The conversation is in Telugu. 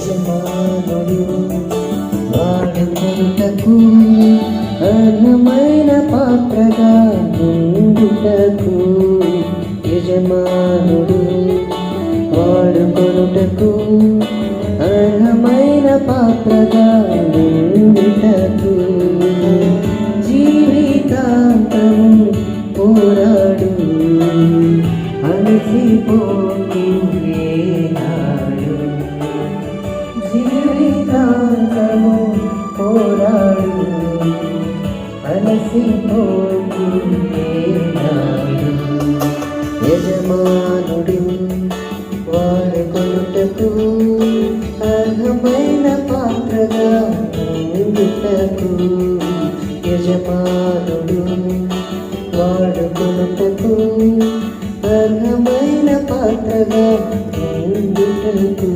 యజమానుడు వాడుకుంటకు అనుమైన పాత్రగా ఉండుటకు యజమానుడు వాడుకొనుటకు అర్హమైన పాత్రగా ఉండుటకు జీవితాంతము పోరాడు అలసిపోయి వేలాడు అలసిపోతున్నాడు యజమానుడి వాడుకొనుటకు అర్హమైన పాత్రగా ముందుటకు యజమానుడు వాడుకొనుటకు అర్హమైన పాత్రగా ముందుటకు